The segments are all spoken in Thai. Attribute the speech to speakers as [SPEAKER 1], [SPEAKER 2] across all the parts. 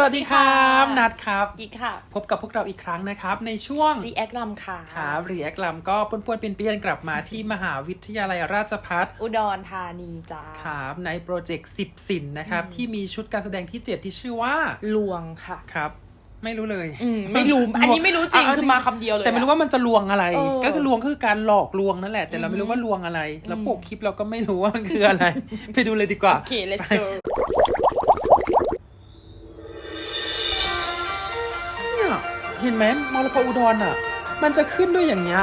[SPEAKER 1] สวัสดีครับนัดครับ
[SPEAKER 2] กิ๊กค่ะ
[SPEAKER 1] พบกับพวกเราอีกครั้งนะครับ ในช่วง
[SPEAKER 2] รีแอคลำค่ะ
[SPEAKER 1] ครับรีแอคลัมก็ป้วนๆเป็นเปี้ยนๆกลับมาที่มหาวิทยาลัยราชภัฏ
[SPEAKER 2] อุดรธานีจ้า
[SPEAKER 1] ครับในโปรเจกต์สิบสินนะครับ ที่มีชุดการแสดงที่ 7 ที่ชื่อว่า
[SPEAKER 2] ลวงค่ะ
[SPEAKER 1] ครับไม่รู้เลย
[SPEAKER 2] อืมไม่รู้ อันนี้ไม่รู้จริง
[SPEAKER 1] เา
[SPEAKER 2] คือมาคำเดียวเลย
[SPEAKER 1] แต่ไม่รู้ว่ามันจะลวงอะไร
[SPEAKER 2] เออ
[SPEAKER 1] ก็คือลวงคือการหลอกลวงนั่นแหละ แต่เราไม่รู้ว่าลวงอะไร แล้วปกคลิปเราก็ไม่รู้ว่ามันคืออะไร ไปดูเลยดีกว่า
[SPEAKER 2] โอเค let's go
[SPEAKER 1] ห็นไหมมรพอุดรอะ มันจะขึ้นด้วยอย่างเงี้ย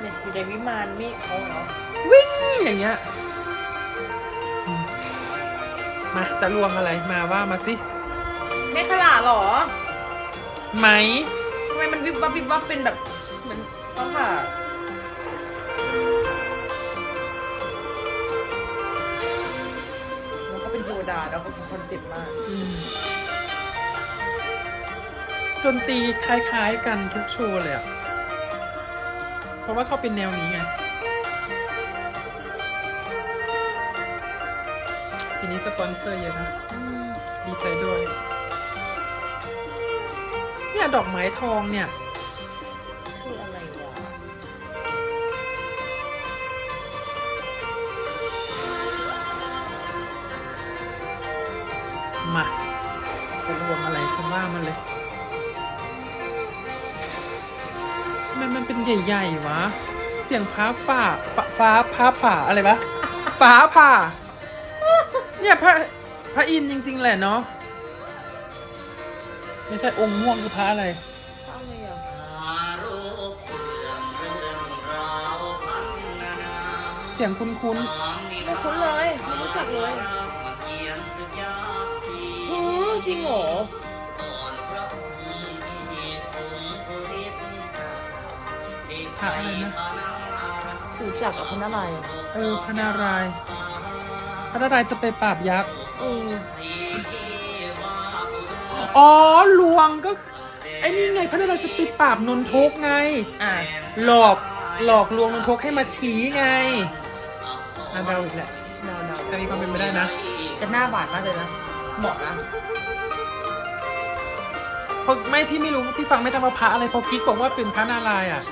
[SPEAKER 2] เนี่ยอยู่ในวิมานเมฆเขาเนาะ
[SPEAKER 1] วิ่งอย่างเงี้ยอืมมาจะลวงอะไรมาว่ามาสิ
[SPEAKER 2] เมฆขลาเหรอ
[SPEAKER 1] ไหม
[SPEAKER 2] ทำไมมันวิบวับวิบวับเป็นแบบเหมือนฟ้าผ่าแล้วก็เป็นเทวดาแล้วก็เป็นคอนเซ็ปต์มาก
[SPEAKER 1] อืม ดนตรีคล้าย ๆ กันทุกโชว์เลยอะเพราะว่าเขาเป็นแนวนี้ไงปีนี้สปอนเซอร์เยอะนะดีใจด้วย เนี่ยดอกไม้ทองเนี่ย
[SPEAKER 2] คืออะไรวะ
[SPEAKER 1] มา จะรวมอะไรคุณว่ามันเลย มันมันเป็นใหญ่ๆวะ เสียงฟ้าฝ่าฟ้าฟ้าฟ้าผ่าอะไรวะฟ้าผ่า เนี่ยพระพระอินทร์จริง ๆ แหละเนาะไม่ใช่องค์ม่วงคือพระอะไร
[SPEAKER 2] อะไรอะ
[SPEAKER 1] เสียงคุ้น
[SPEAKER 2] ไม่คุ้นเลยไม่รู้จักเลยโอ้จริงเหรอ
[SPEAKER 1] ระอะไรนะ
[SPEAKER 2] ถือจักรกับพระนารายณ์อะ
[SPEAKER 1] เออพระนารายณ์พระนารายณ์จะไปปราบยักษ์
[SPEAKER 2] เออ
[SPEAKER 1] อ๋อลวงก็คือไอ้นี่ไงพระนารายณ์จะไปปราบนนทกไง
[SPEAKER 2] อะ
[SPEAKER 1] หลอกหลอกลวงนนทกให้มาชี้ไงอะเดาอีกแหละ
[SPEAKER 2] เดาเดา
[SPEAKER 1] แต่มีความเป็นไปได้นะ
[SPEAKER 2] แต่หน้าบาดมากเลยนะ เหมาะนะ
[SPEAKER 1] เพราะไม่พี่ไม่รู้พี่ฟังไม่ทันว่าพระอะไรพอกิ๊กบอกว่าเป็นพระนารายณ์อะ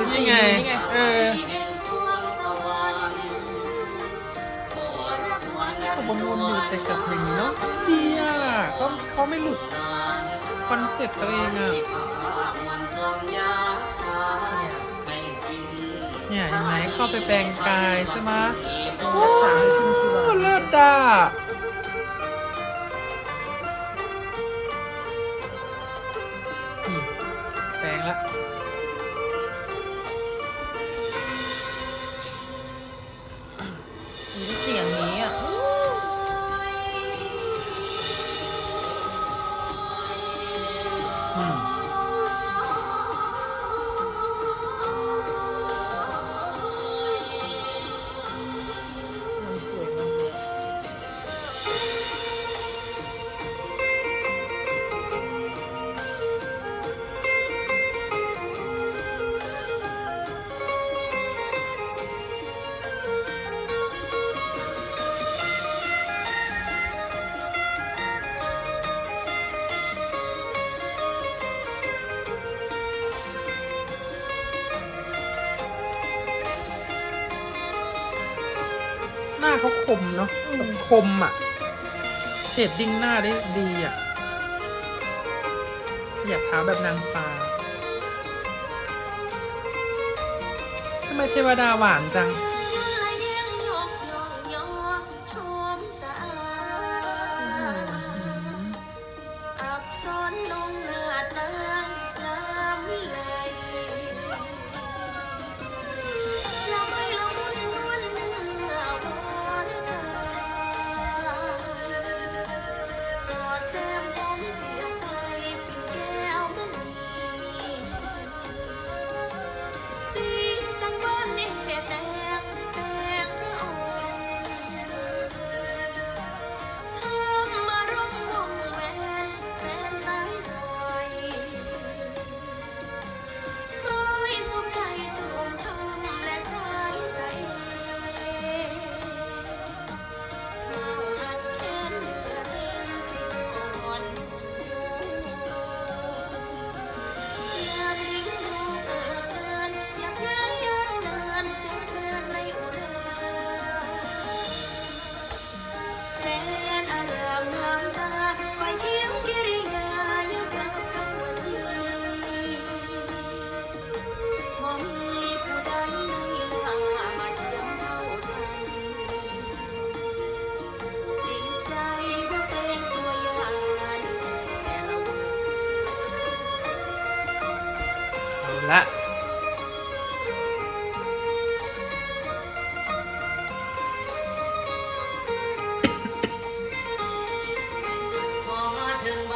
[SPEAKER 2] ถือสี
[SPEAKER 1] นี่ไง
[SPEAKER 2] นี่ไง
[SPEAKER 1] เออเขาวนๆอยู่แต่กับอย่างนี้เนาะดีอะเขาเขาไม่หลุดคอนเซ็ปต์ตัวเองอะเนี่ยเห็นไหมเข้าไปแปลงกายใช่ไหม
[SPEAKER 2] รักษาให้สิ้นชีวา
[SPEAKER 1] โอ้เลิศด่ะ หน้าเขาคมเนาะแบบคมอะเฉดดิ้งหน้าได้ดีอะอยากเท้าแบบนางฟ้าทำไมเทวดาหวานจัง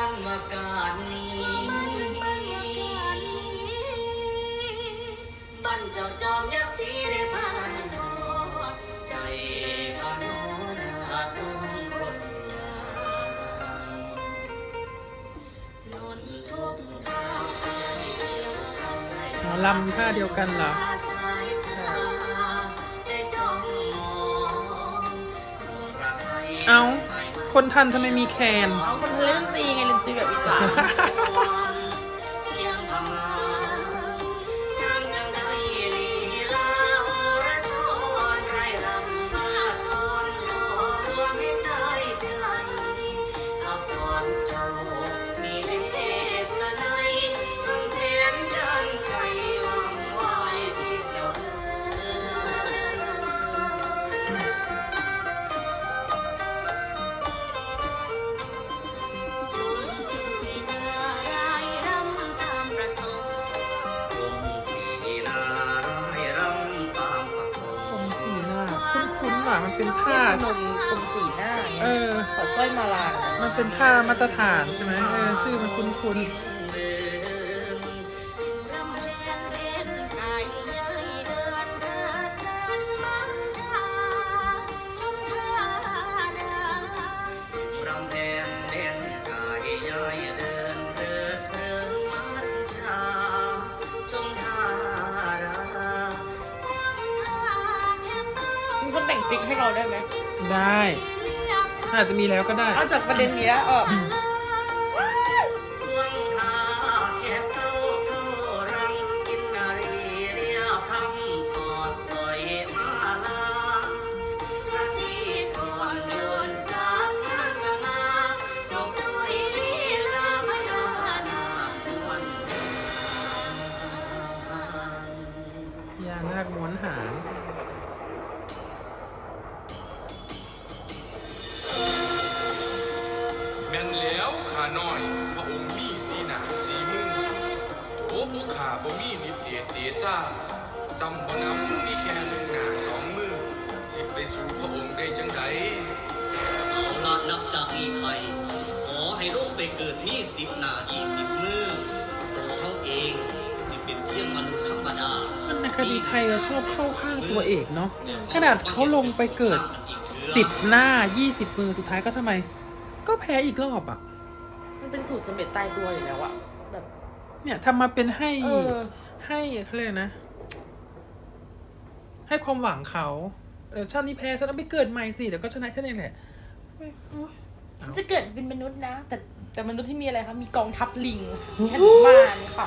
[SPEAKER 3] ถึงวันวาการนี้บ้านเจ้าจอมยักษ์สีได้ผ่านดอกใจบ้านโน้นอาจต้องคนงาม
[SPEAKER 4] นนทุกทางไปเดียวกันเลย
[SPEAKER 1] หมอลำท่าเดียวกันเหรอ
[SPEAKER 4] สายตาได้จ้องมอง
[SPEAKER 1] เอา คนทันทำไมมีแคน
[SPEAKER 2] เอาคนเล่นดนตรีไงเล่นดนตรีแบบอีสาน
[SPEAKER 4] คุ้
[SPEAKER 3] น
[SPEAKER 1] ๆว่ะมันเป็นท่า
[SPEAKER 2] นมคมสีหน้าไง
[SPEAKER 1] เออ
[SPEAKER 2] ถอดสร้อยมาลา
[SPEAKER 1] มันเป็นท่ามาตรฐานใช่ไหมเออชื่อมันคุ้น
[SPEAKER 3] เต่
[SPEAKER 2] งฟิกให้เราได้ไหม
[SPEAKER 1] ๆได้อาจจะมีแล้วก็ได้
[SPEAKER 2] เอาจากประเด็นนี้เออ
[SPEAKER 3] พ
[SPEAKER 5] ข้าน้อย พระองค์มีสีหนาสีมือโถผู้ข้าบ่มีนิดเดชเดซ่าซ้ำบ่นำมีแค่หนึ่งหน้าสองมือสิไปสู่พระองค์ได้จังใด
[SPEAKER 3] เอาละนับจากนี้ไป ขอให้ลูกไปเกิดมีสิบหน้ายี่สิบมือตัวเขาเองที่เป็นเพียงมนุษย์ธรรมดา
[SPEAKER 1] มันในคดีไทยอะชอบเข้าข้างตัวเอกเนาะขนาดเขาลงไปเกิดสิบหน้ายี่สิบมือสุดท้ายก็ทำไม ก็แพ้อีกรอบอะ
[SPEAKER 2] มันเป็นสูตรสำเร็จตายตัวอยู่แล้วอะแบบ
[SPEAKER 1] เนี่ยทำมาเป็นให้
[SPEAKER 2] เออ
[SPEAKER 1] ให้เขาเรียกนะ ให้ความหวังเขาเออชาตินี้แพ้ฉันต้องไปเกิดใหม่สิเดี๋ยวก็ชนะฉันเองแหละโอ๊ย
[SPEAKER 2] ฉันจะเกิดเป็นมนุษย์นะ แต่แต่มนุษย์ที่มีอะไรคะมีกองทัพลิงมีหนุมานค่ะ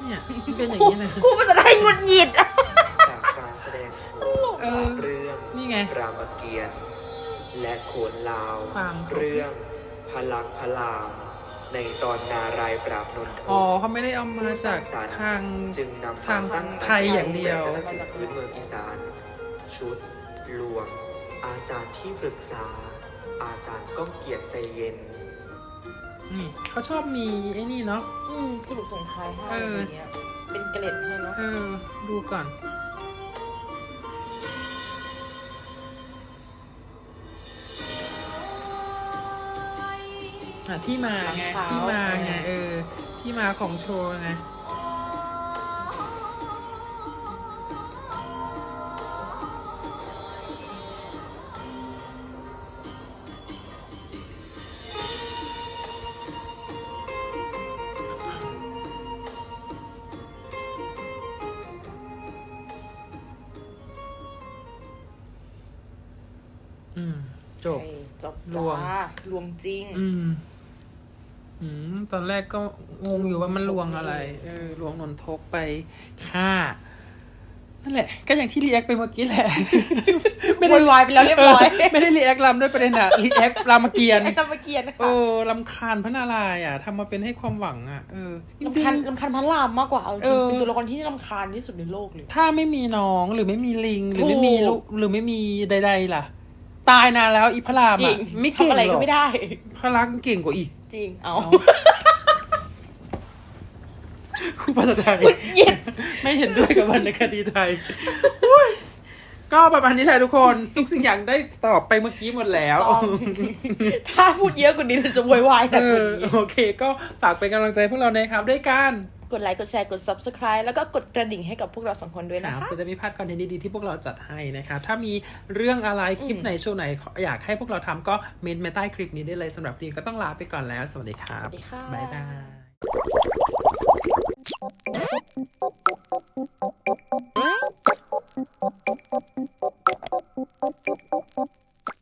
[SPEAKER 1] เนี่ยมันเป็นอย่างนี้เลย
[SPEAKER 2] กูภาษาไทยหงุดหงิดอะ
[SPEAKER 6] จากการแสดงโขน
[SPEAKER 1] เออ
[SPEAKER 6] เรื่อง
[SPEAKER 1] นี่ไง
[SPEAKER 6] รามเกียรติ์และโขนลาว
[SPEAKER 1] ฟัง
[SPEAKER 6] เรื่องพลักพลาม ในตอนนารายณ์ปราบนนท
[SPEAKER 1] อ๋อเขาไม่ได้เอามาจากทาง
[SPEAKER 6] จึงนำ
[SPEAKER 1] ทาง
[SPEAKER 6] สร้างสรรค์
[SPEAKER 1] ไทยอย่างเดียว
[SPEAKER 6] รูปแบบนาฏศิลป์พื้นเมืองอีสาน ชุดลวง อาจารย์ที่ปรึกษา อาจารย์ก้องเกียรติใจเย็น
[SPEAKER 1] นี่เขาชอบมีไอ้นี่เนาะ
[SPEAKER 2] อืมสรุปส่งท้ายให้
[SPEAKER 1] เอ
[SPEAKER 2] อะ
[SPEAKER 1] อ
[SPEAKER 2] ไรเงี้ยเป็นเกล็ดให้เนาะ
[SPEAKER 1] เออ ดูก่อน อะที่มาไงที่มาไงเออ ที่มาของโชว์ไงอืมจบ
[SPEAKER 2] โอเคจบ
[SPEAKER 1] รวม
[SPEAKER 2] จ้ารวมจริง
[SPEAKER 1] อืม อืมตอนแรกก็งงอยู่ว่ามันลวงอะไร เออลวงนนทกไปฆ่านั่นแหละ ก็อย่างที่รีแอคไปเมื่อกี้แหละ
[SPEAKER 2] โวยวายไปแล้วเรียบร้อย
[SPEAKER 1] เไม่ได้รีแอคลำด้วยประเด็นอะรีแอครามเกียรติ
[SPEAKER 2] ไอ้ธรรมเกียรตินะคะ
[SPEAKER 1] โอ้ลำคาญพระนารายณ์อะทำมาเป็นให้ความหวังอะเออจ
[SPEAKER 2] ลำ
[SPEAKER 1] ริง
[SPEAKER 2] คาญลำคาญพระรามมากกว่าเอาจ
[SPEAKER 1] เอ
[SPEAKER 2] ริง
[SPEAKER 1] อ
[SPEAKER 2] เป็นตัวละครที่ลำคาญที่สุดในโลกเลย
[SPEAKER 1] ๆถ้าไม่มีน้องหรือไม่มีลิง หรือไม่มี
[SPEAKER 2] ถูก
[SPEAKER 1] ลูกหรือไม่มีใด ๆ ล่ะ ตายนานแล้วอีพระราม
[SPEAKER 2] จริ
[SPEAKER 1] อะ
[SPEAKER 2] ง
[SPEAKER 1] ไม่เก่ง
[SPEAKER 2] ทำอะไร
[SPEAKER 1] หร
[SPEAKER 2] ก็
[SPEAKER 1] อก
[SPEAKER 2] ไม่ได้
[SPEAKER 1] พระรักเก่งกว่าอีก
[SPEAKER 2] จริง เอา
[SPEAKER 1] เอาครูภาษาไทย
[SPEAKER 2] เย็น
[SPEAKER 1] ไม่เห็นด้วยกับวรรณคดีไทยอุ๊ยก็ประมาณนี้แหละทุกคนทุกสิ่งอย่างได้ตอบไปเมื่อกี้หมดแล้ว
[SPEAKER 2] ต้องถ้าพูดเยอะกว่านี้เราจะโวยวายห
[SPEAKER 1] เอ
[SPEAKER 2] นะกว่า
[SPEAKER 1] อ
[SPEAKER 2] นี้
[SPEAKER 1] โอเค ก็ฝากเป็นกำลังใจพวกเรานะครับด้วยกัน
[SPEAKER 2] กดไลค์กดแชร์กด subscribe แล้วก็กดกระดิ่งให้กับพวกเราสองคนด้วย
[SPEAKER 1] ค
[SPEAKER 2] นะ
[SPEAKER 1] รับ
[SPEAKER 2] คะ
[SPEAKER 1] ก็จะไม่พลาดคอนเทนต์ดีๆที่พวกเราจัดให้นะครับ ถ้ามีเรื่องอะไรคลิปไหนโชว์ไหนอยากให้พวกเราทำก็เมนต์มาใต้คลิปนี้ได้เลยสำหรับวันนี้ก็ต้องลาไปก่อนแล้ว สวัสดีครับ
[SPEAKER 2] สวัสดีค่ะ
[SPEAKER 1] บ๊ายบาย